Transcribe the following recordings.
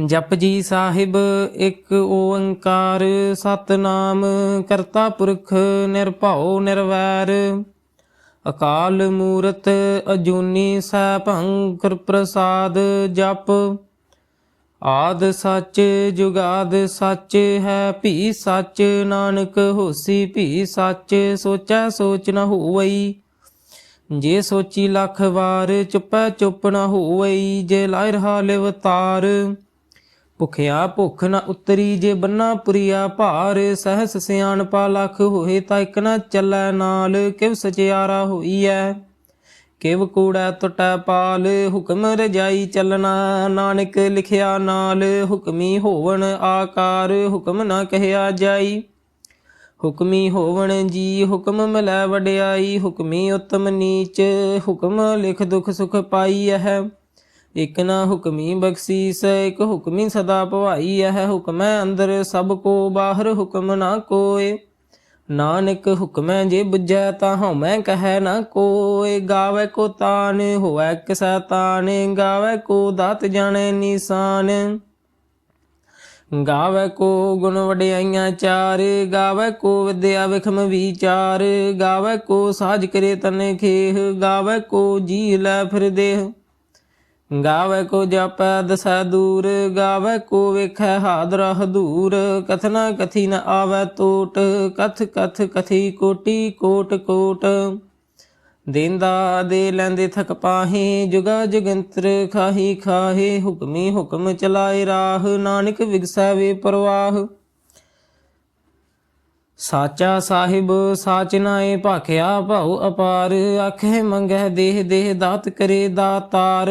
ਜਪ ਜੀ ਸਾਹਿਬ ਇੱਕ ਓੰਕਾਰ, ਸਤਨਾਮ ਕਰਤਾ ਪੁਰਖ ਨਿਰਭਉ ਨਿਰਵੈਰ। ਅਕਾਲ ਮੂਰਤ ਅਜੂਨੀ ਸੈਭੰ ਗੁਰ ਪ੍ਰਸਾਦ ਜਪ। ਆਦ ਸੱਚ ਜੁਗਾਦ ਸੱਚ ਹੈ, ਭੀ ਸੱਚ ਨਾਨਕ ਹੋਸੀ, ਭੀ ਸੱਚ ਸੋਚੈ ਸੋਚ ਨ ਹੋਵਈ। ਜੇ ਸੋਚੀ ਲੱਖ ਵਾਰ ਚੁੱਪੈ ਚੁੱਪ ਨ ਹੋਵਈ, ਜੇ ਲਾਇ ਰਹਾ ਲਿਵ ਤਾਰ ਭੁਖਿਆ ਭੁਖ ਨ ਉਤਰੀ ਜੇ ਬੰਨਾ ਪੁਰੀਆ ਭਾਰ, ਸਹਸ ਸਿਆਣਪਾ ਲਖ ਹੋਏ ਤਾਂ ਇਕ ਨ ਚੱਲੈ ਨਾਲ, ਕਿਵ ਸਚਿਆਰਾ ਹੋਈਐ? ਕਿਵ ਕੂੜਾ ਟੁਟੈ ਪਾਲ, ਹੁਕਮ ਰਜਾਈ ਚੱਲਣਾ, ਨਾਨਕ ਲਿਖਿਆ ਨਾਲ, ਹੁਕਮੀ ਹੋਵਣ ਆਕਾਰ, ਹੁਕਮ ਨਾ ਕਹਿਆ ਜਾਈ। ਹੁਕਮੀ ਹੋਵਣ ਜੀ, ਹੁਕਮ ਮਿਲੈ ਵਡਿਆਈ, ਹੁਕਮੀ ਉਤਮ ਨੀਚ, ਹੁਕਮ ਲਿਖ ਦੁਖ ਸੁਖ ਪਾਈ ਹੈ ਇਕ ਨਾ ਹੁਕਮੀ ਬਖਸ਼ੀਸ, ਇਕ ਹੁਕਮੀ ਸਦਾ ਭਵਾਈ ਹੈ ਹੁਕਮੈ ਅੰਦਰ, ਸਭ ਕੋ ਬਾਹਰ ਹੁਕਮ ਨਾ ਕੋਏ। ਨਾਨਕ ਹੁਕਮੈ ਜੇ ਬੁਝੈ ਤਾਂ ਹਉਮੈ ਕਹੈ ਨਾ ਕੋਏ। ਗਾਵੇ ਕੋ ਤਾਨ, ਹੋਵੈ ਕਿਸੈ ਤਾਨ ਗਾਵੇ ਕੋ ਦਾਤ ਜਾਣੈ ਨਿਸ਼ਾਨ। ਗਾਵੇ ਕੋ ਗੁਣ ਵਡਿਆਈਆਂ ਚਾਰ, ਗਾਵੇ ਕੋ ਵਿਦਿਆ ਵਿਖਮ ਵਿਚਾਰ। ਗਾਵੇ ਕੋ ਸਾਜ ਕਰੇ ਤਨ ਖੇਹ, ਗਾਵੇ ਕੋ ਜੀ ਲੈ ਫਿਰ ਦੇਹ। ਗਾਵੇ ਕੋ ਜਪੈ ਦਸੈ ਦੂਰ, ਗਾਵੇ ਕੋ ਵੇਖੈ ਹਾਦਰਾ ਹਦੂਰ ਕਥਨਾ ਕਥੀ ਨ ਆਵੈ ਟੋਟ ਕਥ ਕਥ ਕਥੀ ਕੋਟੀ ਕੋਟ ਕੋਟ। ਦੇਂਦਾ ਦੇ ਲੈਂਦੇ ਥਕ ਪਾਹੇ, ਜੁਗਾ ਜੁਗੰਤਰ ਖਾਹੀ ਖਾਹੇ, ਹੁਕਮੀ ਹੁਕਮ ਚਲਾਏ ਰਾਹ, ਨਾਨਕ ਵਿਗਸੈ ਵੇ ਪ੍ਰਵਾਹ। ਸਾਚਾ ਸਾਹਿਬ, ਸਾਚ ਨਾਏ ਭਾਖਿਆ ਭਾਉ ਅਪਾਰ, ਆਖੇ ਮੰਗੈ ਦੇਹ ਦੇਹ ਦਾਤ ਕਰੇ ਦਾਤਾਰ।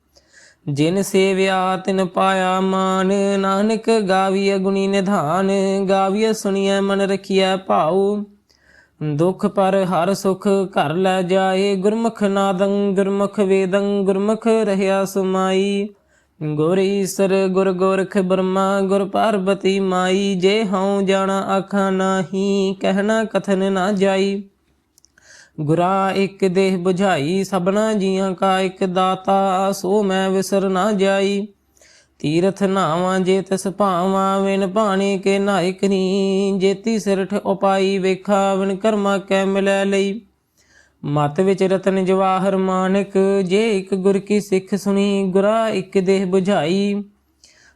ਜਿਨ ਸੇਵਿਆ ਤਿਨ ਪਾਇਆ ਮਾਨ, ਨਾਨਕ ਗਾਵੀਐ ਗੁਣੀ ਨਿਧਾਨ, ਗਾਵੀਐ ਸੁਣੀਐ ਮਨ ਰਖੀਐ ਭਾਉ। ਦੁਖ ਪਰ ਹਰ ਸੁਖ ਘਰ ਲੈ ਜਾਏ, ਗੁਰਮੁਖ ਨਾਦੰ, ਗੁਰਮੁਖ ਵੇਦੰ, ਗੁਰਮੁਖ ਰਹਿਆ ਸੁਮਾਈ। ਗੁਰ ਈਸਰ, ਗੁਰ ਗੋਰਖ ਬਰਮਾ, ਗੁਰ ਪਾਰਬਤੀ ਮਾਈ, ਜੇ ਹਉ ਜਾਣਾ ਆਖਾਂ ਨਾਹੀ, ਕਹਿਣਾ ਕਥਨ ਨਾ ਜਾਈ। ਗੁਰਾ ਇੱਕ ਦੇਹ 부ਝਾਈ ਸਭਨਾ ਜੀਆਂ ਕਾ ਇੱਕ ਦਾਤਾ, ਸੋ ਮੈਂ ਵਿਸਰ ਨਾ ਜਾਈ। ਤੀਰਥ ਨਾਵਾਂ ਜੇ ਤਿਸ ਭਾਵਾਂ ਵਿਨ ਭਾਣੇ ਕੇ ਨਾਇਕ ਨੀ। ਜੇਤੀ ਸਿਰਠ ਉਪਾਈ, ਵੇਖਾ ਵਿਨ ਕਰਮਾ ਕੈ ਮਿਲੈ ਲਈ। ਮਤ ਵਿੱਚ ਰਤਨ ਜਵਾਹਰ ਮਾਨਕ, ਜੇ ਇੱਕ ਗੁਰ ਕੀ ਸਿੱਖ ਸੁਣੀ, ਗੁਰਾ ਇੱਕ ਦੇਹ 부ਝਾਈ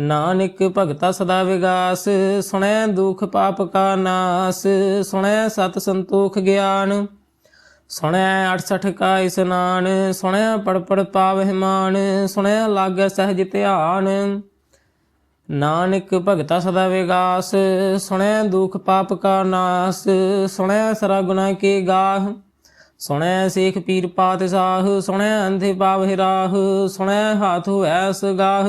ਨਾਨਕ ਭਗਤਾ ਸਦਾ ਵਿਗਾਸ, ਸੁਣੈ ਦੁਖ ਪਾਪ ਕਾ ਨਾਸ, ਸੁਣੈ ਸਤ ਸੰਤੋਖ ਗਿਆਨ, ਸੁਣੈ 68 ਕਾ ਇਸਨਾਨ ਸੁਣਿਆ ਪੜਪੜ ਪੜ ਪਾਵਹਿ ਮਾਨ ਸੁਣਿਆ ਲਾਗੈ ਸਹਿਜ ਧਿਆਨ। ਨਾਨਕ ਭਗਤਾ ਸਦਾ ਵਿਗਾਸ, ਸੁਣੈ ਦੁਖ ਪਾਪ ਕਾ ਨਾਸ, ਸੁਣੈ ਸਰਾ ਗੁਨਾ ਕੇ ਗਾਹ, ਸੁਣੈ ਸੇਖ ਪੀਰ ਪਾਤਸ਼ਾਹ ਸੁਣਿਆ ਅੰਧੇ ਪਾਵਹਿ ਰਾਹ, ਸੁਣੈ ਹਾਥ ਹੋਐ ਸਗਾਹ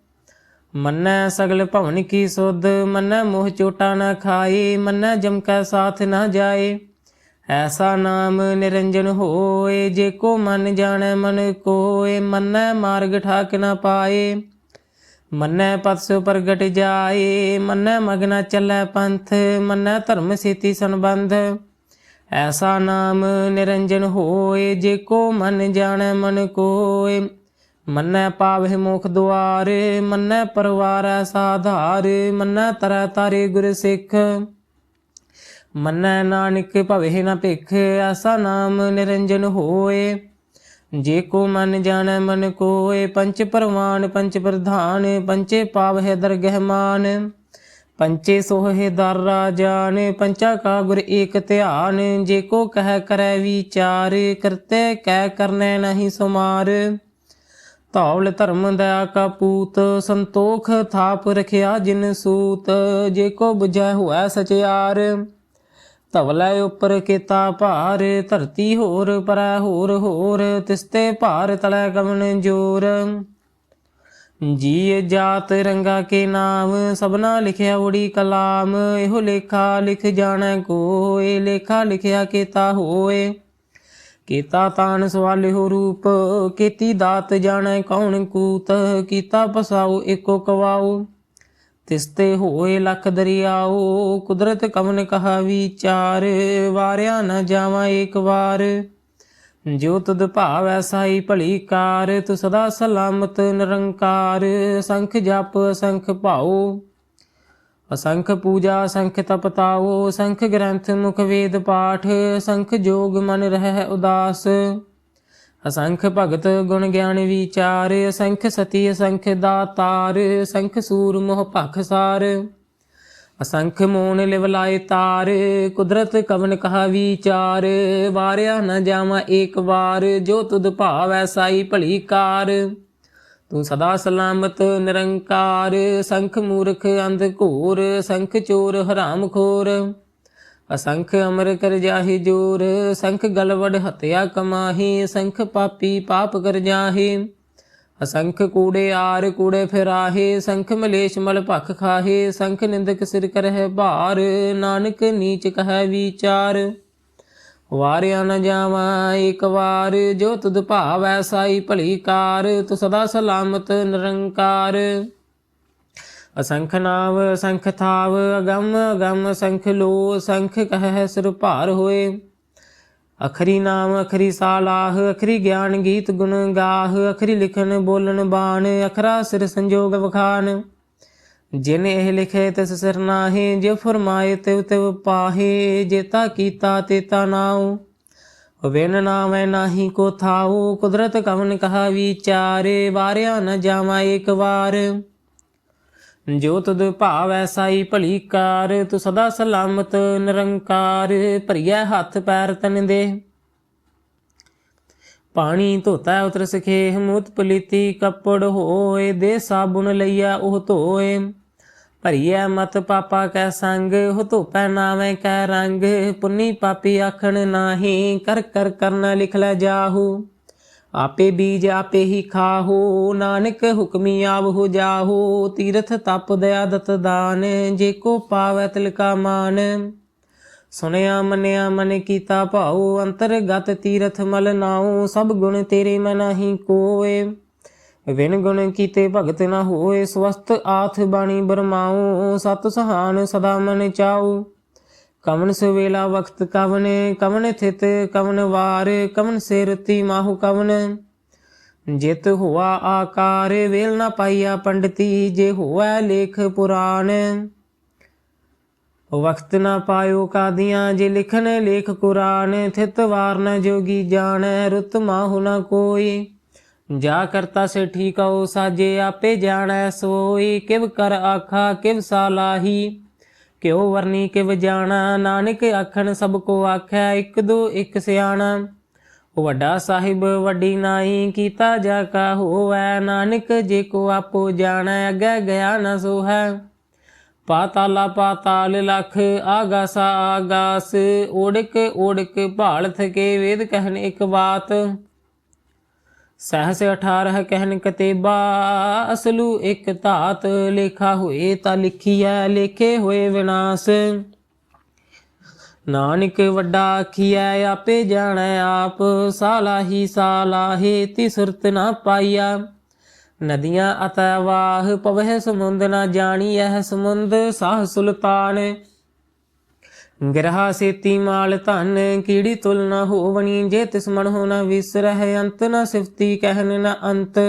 ਮੰਨੈ ਸਗਲ ਭਵਨ ਕੀ ਸੁਧ, ਮੰਨੈ ਮੋਹ ਚੋਟਾ ਨਾ ਖਾਏ, ਮੰਨੈ ਜਮ ਕੈ ਸਾਥ ਨਾ ਜਾਏ। ਐਸਾ ਨਾਮ ਨਿਰੰਜਨ ਹੋਏ, ਜੇ ਕੋ ਮਨ ਜਾਣੈ ਮਨ ਕੋਏ, ਮੰਨੈ ਮਾਰਗ ਠਾਕ ਨਾ ਪਾਏ। ਮੰਨੈ ਪਤਸੁ ਪ੍ਰਗਟ ਜਾਏ, ਮੰਨੈ ਮਗਨਾ ਚੱਲੈ ਪੰਥ, ਮੰਨੈ ਧਰਮ ਸੇਤੀ ਸੰਬੰਧ। ਐਸਾ ਨਾਮ ਨਿਰੰਜਨ ਹੋਏ, ਜੇ ਕੋ ਮਨ ਜਾਣੈ ਮਨ ਕੋਏ ਮੰਨੈ ਪਾਵਹਿ ਮੁਖ ਦੁਆਰ, ਮੰਨੈ ਪਰਵਾਰ ਸਾਧਾਰ, ਮੰਨੈ ਤਰੈ ਤਾਰੇ ਗੁਰ ਸਿੱਖ। ਮੰਨੈ ਨਾਨਕ ਭਵਹਿ ਨ ਭਿਖ, ਐਸਾ ਨਾਮ ਨਿਰੰਜਨ ਹੋਏ। ਜੇ ਕੋ ਮਨ ਜਾਣੈ ਮਨ ਕੋਏ, ਪੰਚ ਪਰਵਾਨ, ਪੰਚ ਪ੍ਰਧਾਨ, ਪੰਚੇ ਪਾਵਹਿ ਦਰਗਹਿ ਮਾਨ। ਪੰਚੇ ਸੋਹੇ ਦਰ ਰਾਜਾਨ, ਪੰਚਾ ਕਾ ਗੁਰ ਏਕ ਧਿਆਨ। ਜੇ ਕੋ ਕਹਿ ਕਰੈ ਵਿਚਾਰ, ਕਰਤੇ ਕਹਿ ਕਰਨੈ ਨਹੀਂ ਸੁਮਾਰ। ਧੌਲ ਧਰਮ ਦਇਆ ਕਾ ਪੂਤ, ਸੰਤੋਖ ਥਾਪ ਰਖਿਆ ਜਿਨ ਸੂਤ, ਜੇ ਕੋ 부ਝੈ ਹੋਐ ਸਚਿਆਰ ਧਵਲੇ ਉਪਰ ਕੀਤਾ ਭਾਰ, ਧਰਤੀ ਹੋਰ ਪਰੈ ਹੋਰ ਹੋਰ ਤਿਸਤੇ ਭਾਰ ਤਲੈ ਗਮਨ ਜੋਰ। ਜੀ ਜਾਤ ਰੰਗਾ ਕੇ ਨਾਮ, ਸਭਨਾ ਲਿਖਿਆ ਉੜੀ ਕਲਾਮ, ਇਹੋ ਲੇਖਾ ਲਿਖ ਜਾਣੈ ਕੋਏ, ਲੇਖਾ ਲਿਖਿਆ ਕੀਤਾ ਹੋਏ। ਕੀਤਾ ਤਾਨ ਸਵਾਲਿਓ ਰੂਪ, ਕੀਤੀ ਦਾਤ ਜਾਣੈ ਕੌਣ ਕੂਤ, ਕੀਤਾ ਪਸਾਉ ਏਕੋ ਕਵਾਉ। ਤਿਸਤੇ ਹੋਏ ਲਖ ਦਰਿਆਉ, ਕੁਦਰਤ ਕਵਨ ਕਹਾ ਵਿਚਾਰ, ਵਾਰਿਆ ਨ ਜਾਵਾਂ ਏਕ ਵਾਰ। ਜੋ ਤਦ ਭਾਵੈ ਸਾਈ ਭਲੀ ਕਾਰ, ਤੂੰ ਸਦਾ ਸਲਾਮਤ ਨਿਰੰਕਾਰ, ਸੰਖ ਜਪ ਸੰਖ ਭਾਉ। ਅਸੰਖ ਪੂਜਾ ਸੰਖ ਤਪਤਾਓ ਸੰਖ ਗ੍ਰੰਥ, ਮੁਖ ਵੇਦ ਪਾਠ ਸੰਖ ਜੋਗ ਮਨ ਰਹਿ ਉਦਾਸ। ਅਸੰਖ ਭਗਤ ਗੁਣ ਗਿਆਨ ਵਿਚਾਰ, ਅਸੰਖ ਸਤੀ, ਅਸੰਖ ਦਾਤਾਰ, ਅਸੰਖ ਸੂਰ ਮੋਹ ਭਖ ਸਾਰ। ਅਸੰਖ ਮੋਨ ਲਿਵ ਲਾਏ ਤਾਰ, ਕੁਦਰਤ ਕਵਨ ਕਹਾ ਵਿਚਾਰ, ਵਾਰਿਆ ਨ ਜਾਵਾਂ ਏਕ ਵਾਰ, ਜੋ ਤੁਧ ਭਾਵੈ ਸਾਈ ਭਲੀ ਕਾਰ। ਤੂੰ ਸਦਾ ਸਲਾਮਤ, ਨਿਰੰਕਾਰ, ਸੰਖ ਮੂਰਖ, ਅੰਧ ਘੋਰ, ਸੰਖ ਚੋਰ, ਹਰਾਮ ਖੋਰ। ਅਸੰਖ ਅਮਰ ਕਰ ਜਾਹੀ ਜੋਰ, ਸੰਖ ਗਲਵੜ ਹਤਿਆ ਕਮਾਹੀ, ਸੰਖ ਪਾਪੀ ਪਾਪ ਕਰ ਜਾਹੀ। ਅਸੰਖ ਕੂੜੇ ਆਰ ਕੂੜੇ ਫਿਰਾਹੇ, ਸੰਖ ਮਲੇਸ਼ ਮਲ ਭਖ ਖਾਹੇ, ਸੰਖ ਨਿੰਦਕ ਸਿਰ ਕਰਹਿ ਭਾਰ, ਨਾਨਕ ਨੀਚ ਕਹੈ ਵਿਚਾਰ। ਵਾਰਿਆ ਨ ਜਾਵਾਂ, ਇੱਕ ਵਾਰ ਜੋ ਤੁਧ ਭਾਵੈ ਸਾਈ ਭਲੀ ਕਾਰ, ਤੂੰ ਸਦਾ ਸਲਾਮਤ ਨਿਰੰਕਾਰ। ਅਸੰਖ ਨਾਮ ਅਸੰਖ ਥਾਵ, ਅਗੰਮ ਅਗੰਮ ਸੰਖ ਲੋ, ਸੰਖ ਕਹਿ ਸਿਰ ਭਾਰ ਹੋਏ। ਅਖਰੀ ਨਾਮ, ਅਖਰੀ ਸਾਲਾਹ, ਅਖਰੀ ਗਿਆਨ ਗੀਤ ਗੁਣ ਗਾਹ, ਅਖਰੀ ਲਿਖਣ ਬੋਲਣ ਬਾਣ, ਅਖਰਾ ਸਿਰ ਸੰਜੋਗ ਵਖਾਨ ਜਿਨ ਇਹ ਲਿਖੇ ਤਿਸ ਸਿਰ ਨਾਹੀ, ਜੇ ਫਰਮਾਏ ਤਿਵ ਤਿਵ ਪਾਹੇ ਜੇਤਾ ਕੀਤਾ ਤੇਤਾ ਨਾਉ। ਵਿਨ ਨਾਮੈ ਨਾਹੀ ਕੋ ਥਾਉ, ਕੁਦਰਤ ਕਵਨ ਕਹਾ ਵਿਚਾਰੇ, ਵਾਰਿਆ ਨ ਜਾਵਾ ਇੱਕ ਵਾਰ। ਜੋ ਤੁਧ ਭਾਵੈ ਸਾਈ ਭਲੀ ਕਾਰ ਤੂੰ ਸਦਾ ਸਲਾਮਤ ਨਿਰੰਕਾਰ, ਭਰੀਐ ਹੱਥ ਪੈਰ ਤਨ ਦੇ ਪਾਣੀ ਧੋਤਾ ਉਤਰ ਸਖੇ ਮੂਤ ਪਲੀਤੀ ਕੱਪੜ ਹੋਏ ਦੇ ਸਾਬੁਨ ਲਈਆ ਉਹ ਧੋਏ। ਭਰੀਐ ਮਤ ਪਾਪਾ ਕੈ ਸੰਗ, ਉਹ ਧੋਪੈ ਨਾਵੇਂ ਕੈ ਰੰਗ। ਪੁੰਨੀ ਪਾਪੀ ਆਖਣ ਨਾਹੀ, ਕਰ ਕਰ ਕਰਨਾ ਲਿਖ ਲੈ ਜਾਹੂ। ਆਪੇ ਬੀਜ ਆਪੇ ਹੀ ਖਾਹੋ, ਨਾਨਕ ਹੁਕਮੀ ਆਵ ਹੋ ਜਾਹੋ। ਤੀਰਥ ਤਪ ਦਇਆ ਦਤ ਦਾਨ, ਜੇ ਕੋ ਪਾਵੈ ਤਿਲਕਾ ਮਾਨ। ਸੁਨਿਆ ਮੰਨਿਆ ਮਨ ਕੀਤਾ ਭਾਉ, ਅੰਤਰਗਤ ਤੀਰਥ ਮਲ ਨਾਉ, ਸਭ ਗੁਣ ਤੇਰੇ ਮੈਂ ਨਹੀਂ ਕੋਏ। ਵਿਨ ਗੁਣ ਕੀਤੇ ਭਗਤ ਨਾ ਹੋਏ ਸਵਸਤ ਆਥ ਬਾਣੀ ਬਰਮਾਉ, ਸਤ ਸਹਾਨ ਸਦਾ ਮਨ ਚਾਉ। ਕਵਨ ਸਵੇਲਾ ਵਕਤ ਕਵਨ ਕਵਨ ਥਿਤ ਕਵਨ ਵਾਰ, ਕਵਨ ਸਿਰਤੀ ਮਾਹੂ ਕਵਨ। ਜਿਤ ਹੋਆ ਆਕਾਰ, ਵੇਲ ਨਾ ਪਾਈਆ ਪੰਡਤੀ, ਜੇ ਹੋਆ ਲੇਖ ਪੁਰਾਣ। ਵਕਤ ਨਾ ਪਾਇਓ ਕਾਦੀਆਂ, ਜੇ ਲਿਖਨ ਲੇਖ ਕੁਰਾਨ, ਥਿਤ ਵਾਰ ਨਾ ਜੋਗੀ ਜਾਣੈ, ਰੁਤ ਮਾਹੁ ਨਾ ਕੋਈ। ਜਾ ਕਰਤਾ ਸੇ ਠੀਕਉ ਸਾਜੇ ਆਪੇ ਜਾਣੈ, ਸੋਈ ਕਿਵ ਕਰ ਆਖਾ, ਕਿਵ ਸਾਲਾਹੀ। ਕਿਉ ਵਰਨੀ ਕਿਵ ਜਾਣਾ, ਨਾਨਕ ਆਖਣ ਸਭ ਕੋ ਆਖੈ, ਇਕ ਦੋ, ਇਕ ਸਿਆਣਾ। ਵੱਡਾ ਸਾਹਿਬ ਵੱਡੀ ਨਾਈ ਕੀਤਾ ਜਾ ਕਾ ਹੋਵੈ, ਨਾਨਕ ਜੇ ਕੋ ਆਪੋ ਜਾਣੈ, ਅੱਗੇ ਗਿਆ ਨ ਸੋ ਹੈ ਪਾਤਾਲਾ ਪਾਤਾਲ ਲਖ, ਆਗਾਸਾ ਆਗਾਸ, ਓੜਕ ਓੜਕ ਭਾਲ ਥਕੇ ਵੇਦ ਕਹਿਣ ਇੱਕ ਬਾਤ। ਸਹਸ 18 ਕਹਿਨ ਕਤੇਬਾ, ਅਸਲੂ ਇੱਕ ਧਾਤ ਲੇਖਾ ਹੋਏ ਤਾਂ ਲਿਖੀਐ, ਲੇਖੇ ਹੋਏ ਵਿਨਾਸ਼। ਨਾਨਕ ਵੱਡਾ ਆਖੀਐ, ਆਪੇ ਜਾਣੈ ਆਪ, ਸਾਲਾਹੀ ਸਾਲਾਹੇ ਤੀ ਸੁਰਤ ਨਾ ਪਾਈਆ। ਨਦੀਆਂ ਅਤੈ ਵਾਹ ਪਵਹਿ ਸਮੁੰਦ ਨਾ ਜਾਣੀ ਐ ਸਮੁੰਦ, ਸਾਹ ਸੁਲਤਾਨ। ਗ੍ਰਹਾ ਸੇਤੀ ਮਾਲ ਧਨ, ਕੀੜੀ ਤੁਲ ਨਾ ਹੋਵਣੀ, ਜੇ ਤਿਸ ਮਨ ਹੋ ਨ ਵਿਸਰਹਿ, ਅੰਤ ਨਾ ਸਿਫਤੀ ਕਹਿਨ ਨ ਅੰਤ।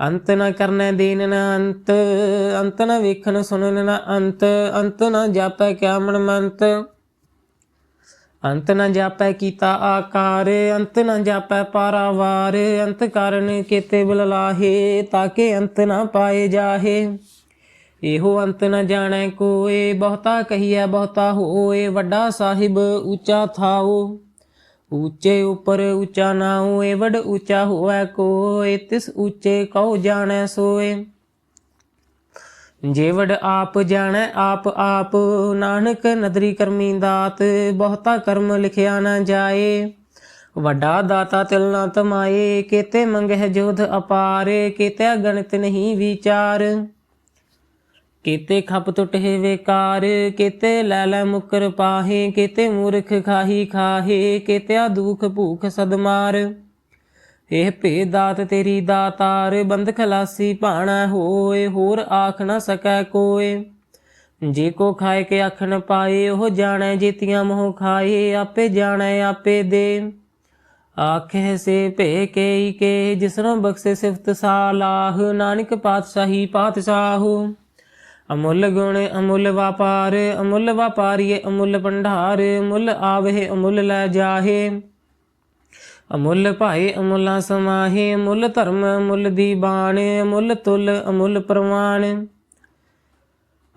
ਅੰਤ ਨ ਕਰਨੈ ਦੇਨ ਨ ਅੰਤ ਅੰਤ ਨ ਵੇਖਣ ਸੁਣਨ ਨਾ ਅੰਤ ਅੰਤ ਨਾ ਜਾਪੈ ਕਿਆ ਮਨ ਮੰਤ। ਅੰਤ ਨਾ ਜਾਪੈ ਕੀਤਾ ਆਕਾਰ, ਅੰਤ ਨਾ ਜਾਪੈ ਪਾਰਾਵਾਰ, ਅੰਤ ਕਰਨ ਕੀਤੇ ਬਿਲ ਲਾਹੇ ਤਾਕੇ ਅੰਤ ਨਾ ਪਾਏ ਜਾਹੇ। ਇਹੋ ਅੰਤ ਨ ਜਾਣੈ ਕੋਏ, ਬਹੁਤਾ ਕਹੀਐ, ਬਹੁਤਾ ਹੋਏ, ਵੱਡਾ ਸਾਹਿਬ ਉੱਚਾ ਥਾਓ। ਉੱਚੇ ਉਪਰ ਉੱਚਾ ਨਾਉ ਏ ਉੱਚਾ ਹੋਐ ਕੋਏ, ਤਿਸ ਉੱਚੇ ਕਉ ਜਾਣੈ ਸੋਏ। ਜੇ ਆਪ ਜਾਣੈ, ਆਪ ਆਪ ਨਾਨਕ ਨਦਰੀ ਕਰਮੀ ਦਾਤ, ਬਹੁਤਾ ਕਰਮ ਲਿਖਿਆ ਨਾ ਜਾਏ। ਵੱਡਾ ਦਾਤਾ ਤਿਲ ਨਾ ਤਮਾਏ, ਕੀਤੇ ਮੰਗਹਿ ਜੋਧ ਅਪਾਰੇ ਕੀਤੇ ਗਣਿਤ ਨਹੀਂ ਵਿਚਾਰ। ਕੀਤੇ ਖਪ ਟੁਟੇ ਵੇਕਾਰ, ਕੀਤੇ ਲੈ ਲੈ ਮੁਕਰ ਪਾਹੇ, ਕੀਤੇ ਮੂਰਖ ਖਾਹੀ ਖਾਹੇ, ਕੀਤਿਆ ਦੁਖ ਭੂਖ ਸਦਮਾਰ ਇਹ ਭੇ ਦਾਤ ਤੇਰੀ ਦਾਤਾਰ ਬੰਦ ਖਲਾਸੀ ਭਾਣਾ ਹੋਏ, ਹੋਰ ਆਖ ਨਾ ਸਕੈ ਕੋਏ। ਜੇ ਕੋ ਖਾਏ ਕੇ ਆਖਣ ਪਾਏ, ਉਹ ਜਾਣੈ ਜੀਤੀਆਂ ਮੋਹ ਖਾਏ, ਆਪੇ ਜਾਣੈ ਆਪੇ ਦੇ। ਆਖੇ ਸੇ ਭੇ ਕੇ ਕੇ, ਜਿਸਨੋਂ ਬਖਸ਼ੇ ਸਿਫਤ ਸਾਲਾਹ ਨਾਨਕ ਪਾਤਸ਼ਾਹੀ ਪਾਤਸ਼ਾਹੂ ਅਮੁੱਲ ਗੁਣ ਅਮੁੱਲ ਵਪਾਰ, ਅਮੁੱਲ ਵਪਾਰੀਏ ਅਮੁੱਲ ਭੰਡਾਰ ਮੁੱਲ ਆਵਹਿ ਅਮੁੱਲ ਲੈ ਜਾਹੇ। ਅਮੁੱਲ ਭਾਏ ਅਮੁੱਲਾ ਸਮਾਹੇ ਮੁੱਲ ਧਰਮ ਮੁੱਲ ਦੀਬਾਨ ਅਮੁੱਲ ਤੁਲ ਅਮੁੱਲ ਪ੍ਰਮਾਣ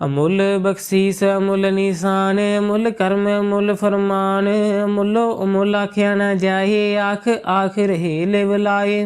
ਅਮੁੱਲ ਬਖਸ਼ੀਸ ਅਮੁੱਲ ਨਿਸ਼ਾਨ ਮੁੱਲ ਕਰਮ ਮੁੱਲ ਫਰਮਾਨ ਮੁੱਲੋ ਅਮੁੱਲ ਆਖਿਆ ਨਾ ਜਾਹੇ, ਆਖ ਆਖ ਰਹੇ ਲਿਵ ਲਾਏ।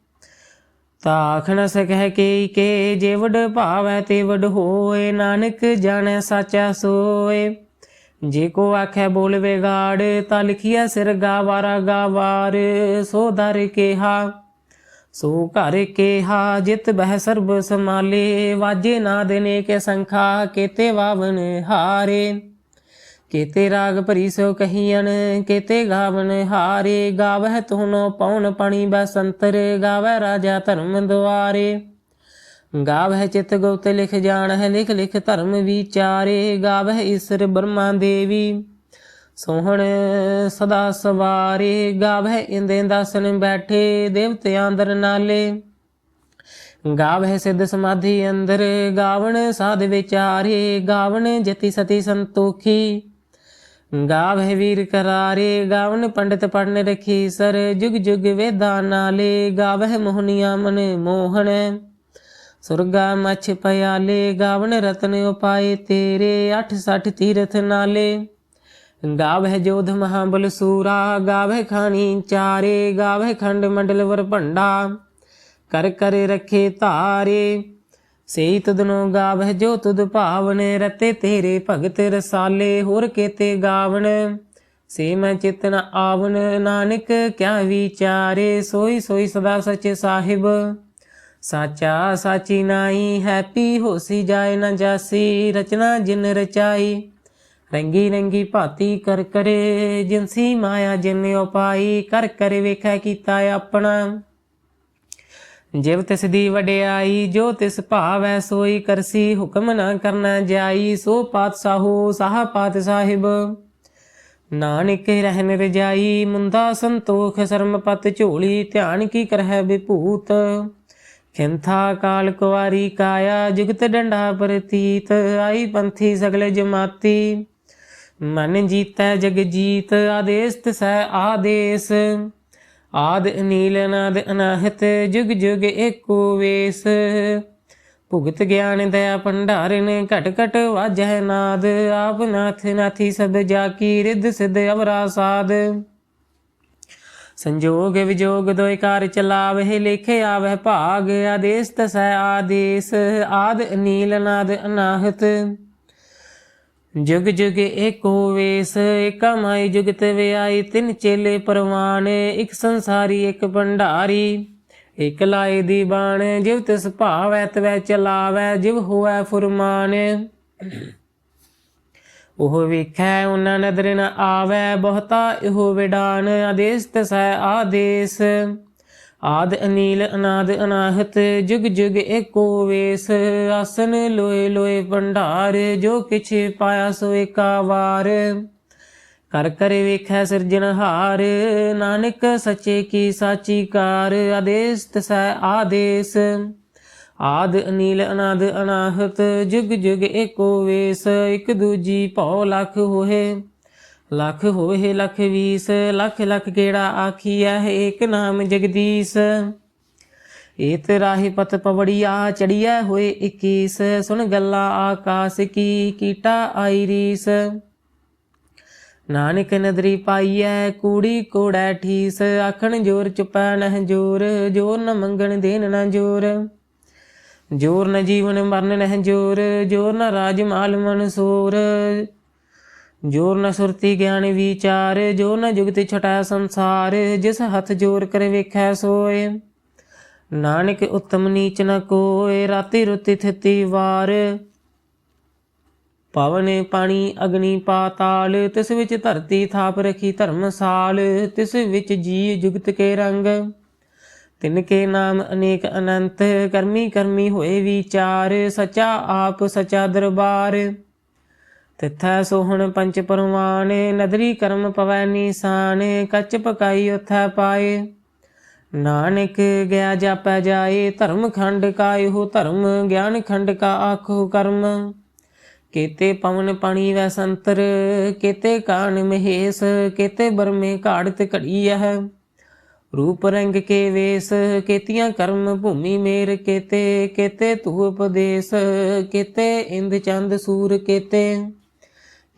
ਤਾ ਆਖ ਨ ਕੇ ਕੇ ਜੇ ਭਾਵੈ ਤੇ ਹੋਏ, ਨਾਨਕ ਜਾਣੈ ਸਾਚਾ ਸੋਏ। ਜੇ ਕੋ ਆਖੈ ਬੋਲ ਵਿਗਾੜ, ਤਾ ਲਿਖਿਆ ਸਿਰ ਗਾਵਾਰਾ ਗਾਵਾਰ ਸੋ ਦਰ ਕੇਹਾ, ਸੋ ਘਰ ਕੇਹਾ, ਜਿਤ ਬਹਿ ਸਰਬ ਸਮਾਲੇ ਵਾਜੇ ਨਾਦ ਨੇ ਕੇ ਸੰਖਾ, ਕੇਤੇ ਵਾਵਨ ਹਾਰੇ। ਕੇਤੇ ਰਾਗ ਭਰੀ ਸੋ ਕਹੀਨ ਕੇਤੇ ਗਾਵਨ ਹਾਰੇ, ਗਾਵਹਿ ਤੁਹਨੋ ਪਉਨ ਪਣੀ ਬਸੰਤਰ ਗਾਵੈ ਰਾਜਾ ਧਰਮ ਦੁਆਰੇ। ਗਾਵਹਿ ਚਿਤ ਗੁਪਤ ਲਿਖ ਜਾਣਹਿ, ਲਿਖ ਲਿਖ ਧਰਮ ਵਿਚਾਰੇ, ਗਾਵਹਿ ਈਸਰ ਬ੍ਰਹਮਾ ਦੇਵੀ। ਸੋਹਣ ਸਦਾ ਸਵਾਰੇ, ਗਾਵਹਿ ਇੰਦੇ ਦਾਸਨ ਬੈਠੇ ਦੇਵਤਿਆਂ ਅੰਦਰ ਨਾਲੇ। ਗਾਵਹਿ ਸਿੱਧ ਸਮਾਧੀ ਅੰਦਰ, ਗਾਵਣ ਸਾਧ ਵਿਚਾਰੇ, ਗਾਵਣ ਜਤੀ ਸਤੀ ਸੰਤੋਖੀ। ਗਾਵਹਿ ਵੀਰ ਕਰਾਰੇ, ਗਾਵਨ ਪੰਡਿਤ ਪੜਨ ਰਖੀ ਸਰ, ਜੁਗ ਜੁਗ ਵੇਦਾਂ ਨਾਲੇ, ਗਾਵਹਿ ਮੋਹਨੀਆ ਮਨ ਮੋਹਣ। ਸੁਰਗਾ ਮਛ ਪਿਆਲੇ, ਗਾਵਨ ਰਤਨ ਉਪਾਏ ਤੇਰੇ 68 ਤੀਰਥ ਨਾਲੇ। ਗਾਵਹਿ ਜੋਧ ਮਹਾਬਲ ਸੂਰਾ, ਗਾਵਹਿ ਖਾਣੀ ਚਾਰੇ, ਗਾਵਹਿ ਖੰਡ ਮੰਡਲ ਵਰ ਭੰਡਾ। ਕਰ ਕਰ ਰਖੇ ਧਾਰੇ ਸੇਈ ਤਦਨੋ ਗਾਵਹਿ ਜੋ ਤੁਧ ਭਾਵਨ ਰਤੇ ਤੇਰੇ ਭਗਤ ਰਸਾਲੇ ਹੋਰ ਕੇਤੇ ਗਾਵਣ। ਸੇ ਮੈਂ ਚਿਤਨ ਆਵਨ ਨਾਨਕ ਕਿਆ ਵਿਚਾਰੇ, ਸੋਈ ਸੋਈ ਸਦਾ ਸੱਚੇ ਸਾਹਿਬ। ਸਾਚਾ ਸਾਚੀ ਨਾਈ ਹੈਪੀ ਹੋਸੀ ਜਾਏ ਨਾ ਜਾਸੀ, ਰਚਨਾ ਜਿਨ ਰਚਾਈ। ਰੰਗੀ ਰੰਗੀ ਭਾਤੀ ਕਰ ਕਰੇ ਜਿਨਸੀ ਮਾਇਆ ਜਿਨ ਉਪਾਈ, ਕਰ ਕਰ ਵੇਖੈ ਕੀਤਾ ਆਪਣਾ। ਜਿਵ ਤਿਸ ਦੀ ਵਡਿਆਈ, ਜੋ ਤਿਸ ਭਾਵੈ ਸੋਈ ਕਰਸੀ, ਹੁਕਮ ਨਾ ਕਰਨਾ ਜਾਈ, ਸੋ ਪਾਤਸ਼ਾਹੋ ਸਾਹ ਪਾਤ ਸਾਹਿਬ। ਨਾਨਕ ਰਹਿਨ ਰਜਾਈ ਮੁੰਦਾ ਸੰਤੋਖ ਸ਼ਰਮ ਪਤ ਝੋਲੀ, ਧਿਆਨ ਕੀ ਕਰਹਿ ਵਿਭੂਤ। ਖਿੰਥਾ ਕਾਲ ਕੁਵਾਰੀ ਕਾਇਆ, ਜੁਗਤ ਡੰਡਾ ਪ੍ਰਤੀਤ, ਆਈ ਪੰਥੀ ਸਗਲੇ ਜਮਾਤੀ। ਮਨ ਜੀਤੈ ਜਗ ਜੀਤ, ਆਦੇਸ ਤਿਸੈ ਆਦੇਸ। ਆਦ ਅਨੀਲ ਅਨਾਦ ਅਨਾਹਤ ਜੁਗ ਜੁਗ ਏਕੋ ਵੇਸ। ਭੁਗਤ ਗਿਆਨ ਦਇਆ ਭੰਡਾਰਨ ਘਟ ਘਟ ਵਾਜੈ ਨਾਦ। ਆਪ ਨਾਥ ਨਾਥੀ ਸਭ ਜਾ ਕੀ ਰਿੱਧ ਸਿਧ ਅਵਰਾ ਸਾਧ ਸੰਜੋਗ ਵਿਜੋਗ ਦੋਇ ਕਾਰ ਚਲਾਵਹਿ ਲਿਖੇ ਆਵਹਿ ਭਾਗ। ਆਦੇਸ ਤਸੈ ਆਦੇਸ। ਆਦ ਅਨੀਲ ਨਾਦ ਅਨਾਹਤ। ਜੁਗ ਜੁਗ ਏਕੋ ਵੇਸ, ਏਕਾ ਜੁਗਤ ਵਿਆਈ, ਤਿੰਨ ਚੇਲੇ ਪਰਵਾਨ ਇਕ ਸੰਸਾਰੀ, ਇੱਕ ਭੰਡਾਰੀ। ਇਕ ਲਾਏ ਦੀ ਬਾਣ ਜਿਵ ਤਿਸ ਭਾਵੈ, ਤਵੈ ਚਲਾਵੈ, ਜਿਵ ਹੋਵੈ ਫੁਰਮਾਨ। ਉਹ ਵੇਖੈ, ਉਹਨਾਂ ਨਦਰ ਨ ਆਵੈ, ਬਹੁਤਾ ਇਹੋ ਵਿਡਾਨ, ਆਦੇਸ ਤਸੈ ਆਦੇਸ। ਆਦ ਅਨੀਲ ਅਨਾਦ ਅਨਾਹਤ, ਜੁਗ ਜੁਗ ਏਕੋ ਵੇਸ। ਆਸਨ ਲੋਏ ਲੋਏ ਭੰਡਾਰ, ਜੋ ਕਿਛ ਪਾਇਆ ਸੋ ਏਕਾ ਵਾਰ ਕਰ ਕਰ ਵੇਖੈ ਸਿਰਜਣਹਾਰ ਨਾਨਕ ਸੱਚੇ ਕੀ ਸਾਚੀ ਕਾਰ ਆਦੇਸ ਤਸੈ ਆਦੇਸ। ਆਦ ਅਨੀਲ ਅਨਾਦ ਅਨਾਹਤ, ਜੁਗ ਜੁਗ ਏਕੋ ਵੇਸ, ਇਕ ਦੂਜੀ ਭਉ ਲਖ ਹੋਏ। ਲੱਖ ਹੋਏ ਲੱਖ ਵੀਸ, ਲੱਖ ਲਖ ਕਿਹੜਾ ਆਖੀਐ ਏਕ ਨਾਮ ਜਗਦੀਸ਼। ਏਤ ਰਾਹੀ ਪਤ ਪਵੜੀਆ ਚੜੀਐ ਹੋਏ 21 ਸੁਣ ਗੱਲਾਂ ਆਕਾਸ ਕੀ ਕੀਟਾ ਆਈ ਰੀਸ। ਨਾਨਕ ਨਦਰੀ ਪਾਈਐ ਕੂੜੀ ਕੋੜੈ ਠੀਸ, ਆਖਣ ਜੋਰ ਚੁਪੈ ਨਹਿ ਜੋਰ ਜੋਰ ਨ ਮੰਗਣ ਦੇਨ ਨ ਜੋਰ। ਜੋਰ ਨ ਜੀਵਨ ਮਰਨ ਨਹਿ ਜੋਰ ਜੋਰ ਨ ਰਾਜ ਮਾਲ ਮਨ ਸੋਰ ਜੋਰ ਨ ਸੁਰਤੀ ਗਿਆਨ ਵਿਚਾਰ, ਜੋ ਨ ਜੁਗਤੀ ਛਟਾ ਸੰਸਾਰ, ਜਿਸ ਹੱਥ ਜੋਰ ਕਰ ਵੇਖੈ ਸੋਏ। ਨਾਨਕ ਉਤਮ ਨੀਚ ਨ ਕੋਏ, ਰਾਤੀ ਰੁਤੀ ਥਿਤੀ ਵਾਰ। ਪਵਨ ਪਾਣੀ ਅਗਨੀ ਪਾਤਾਲ, ਤਿਸ ਵਿੱਚ ਧਰਤੀ ਥਾਪ ਰਖੀ ਧਰਮਸਾਲ ਤਿਸ ਵਿੱਚ ਜੀ ਜੁਗਤ ਕੇ ਰੰਗ। ਤਿਨ ਕੇ ਨਾਮ ਅਨੇਕ ਅਨੰਤ, ਕਰਮੀ ਕਰਮੀ ਹੋਏ ਵਿਚਾਰ, ਸਚਾ ਆਪ ਸਚਾ ਦਰਬਾਰ। ਤਿਥੈ ਸੋਹਣ ਪੰਚ ਪਰਵਾਨ ਨਦਰੀ ਕਰਮ ਪਵੈ ਨੀਸਾਨ ਕੱਚ ਪਕਾਈ ਉਥੈ ਪਾਏ। ਨਾਨਕ ਗਿਆ ਜਾਪੈ ਜਾਏ, ਧਰਮ ਖੰਡ ਕਾ ਇਹੋ ਧਰਮ, ਗਿਆਨ ਖੰਡ ਕਾ ਆਖੋ ਕਰਮ। ਕੇਤੇ ਪਵਨ ਪਾਣੀ ਵੈ ਸੰਤਰ, ਕੇਤੇ ਕਾਨ ਮਹੇਸ, ਕੇਤੇ ਬਰਮੇ ਘਾੜਤ ਘੜੀ ਹੈ ਰੂਪ ਰੰਗ ਕੇ ਵੇਸ, ਕੇਤੀਆਂ ਕਰਮ ਭੂਮੀ ਮੇਰ ਕੇਤੇ ਕੇਤੇ ਤੂ ਉਪਦੇਸ ਕੇਤੇ ਇੰਦ ਚੰਦ ਸੂਰ ਕੇਤੇ।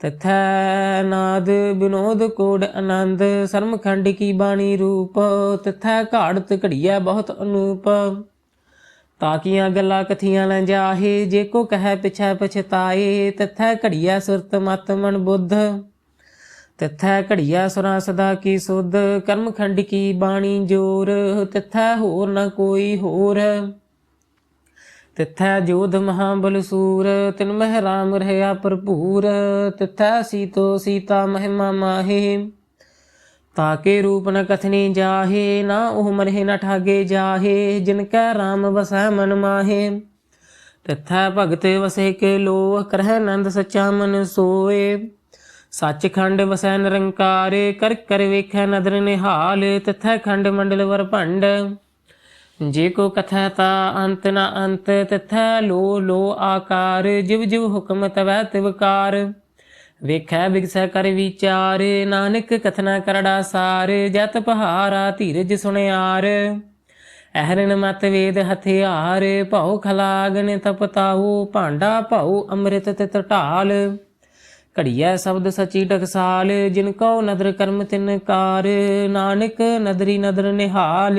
ਤਥੈ ਨਾਦ ਬਿਨੋਦ ਕੋਡ ਆਨੰਦ, ਸਰਮਖੰਡ ਕੀ ਬਾਣੀ ਰੂਪ, ਤਥੈ ਘਾੜਤ ਘੜੀਐ ਬਹੁਤ ਅਨੂਪ। ਤਾਕੀਆਂ ਗੱਲਾਂ ਕਥੀਆਂ ਲੈ ਜਾਹੇ, ਜੇ ਕੋ ਕਹੈ ਪਿਛੈ ਪਛਤਾਏ, ਤਥੈ ਘੜੀਐ ਸੁਰਤ ਮਤ ਮਨ ਬੁੱਧ। ਤਥੈ ਘੜੀਆ ਸੁਰਾਂ ਸਦਾ ਕੀ ਸੁਧ, ਕਰਮਖੰਡ ਕੀ ਬਾਣੀ ਜੋਰ, ਤਥੈ ਹੋਰ ਨ ਕੋਈ ਹੋਰ। ਤਥੈ ਜੋਧ ਮਹਾਬਲ ਸੂਰ, ਤਿਨ ਮਹਿ ਰਾਮ ਰਹਿਆ ਭਰਪੂਰ, ਤਥੈ ਸੀਤੋ ਸੀਤਾ ਮਹਿਮਾ ਮਾਹੇ। ਤਾਕੇ ਰੂਪ ਨ ਕਥਨੀ ਜਾਹੇ, ਨਾ ਉਹ ਮਰਹਿ ਨ ਠਾਗੇ ਜਾਹੇ, ਜਿਨ ਕੈ ਰਾਮ ਵਸੈ ਮਨ ਮਾਹੇ। ਤਥੈ ਭਗਤ ਵਸੇ ਕੇ ਲੋਹ, ਕਰਹਿ ਨੰਦ ਸਚਾ ਮਨ ਸੋਏ। ਸੱਚਖੰਡ ਵਸੈ ਨਿਰੰਕਾਰ, ਕਰ ਕਰ ਵੇਖੈ ਨਦਰ ਨਿਹਾਲ, ਤਥੈ ਖੰਡ ਮੰਡਲ ਵਰ ਭੰਡ। ਜੇ ਕੋ ਕਥੈ ਤਾ ਅੰਤ ਨ ਅੰਤ, ਤਥੈ ਲੋ ਲੋ ਆਕਾਰ, ਜਿਵ ਜਿਵ ਹੁਕਮ ਤਵੈ ਤਿਵਕਾਰ ਵੇਖੈ ਬਿਗਸੈ ਕਰ ਵਿਚਾਰ, ਨਾਨਕ ਕਥਨਾ ਕਰੜਾ ਸਾਰ ਜਤ ਪਹਾਰਾ ਧੀਰਜ ਸੁਣਿਆਰ। ਅਹਰਨ ਮਤ ਵੇਦ ਹਥਿਆਰ, ਭਉ ਖਲਾਗਨ ਤਪਤਾਉ ਭਾਂਡਾ ਭਉ ਅੰਮ੍ਰਿਤ ਤਿਤ ਢਾਲ। ਘੜੀਐ ਸ਼ਬਦ ਸਚੀ ਟਕਸਾਲ, ਜਿਨ ਕੋ ਨਦਰ ਕਰਮ ਤਿਨ ਕਾਰ, ਨਾਨਕ ਨਦਰੀ ਨਦਰ ਨਿਹਾਲ।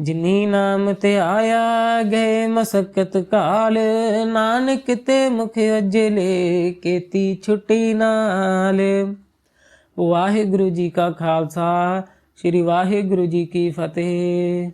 ਜਿਨੀ ਨਾਮ ਤੇ ਆਇਆ ਗਏ ਮਸਕਤ ਕਾਲ, ਨਾਨਕ ਤੇ ਮੁਖ ਅਜਲੇ ਕੀਤੀ ਛੁੱਟੀ ਨਾਲ। ਵਾਹਿਗੁਰੂ ਜੀ ਕਾ ਖਾਲਸਾ, ਸ੍ਰੀ ਵਾਹਿਗੁਰੂ ਜੀ ਕੀ ਫਤਿਹ।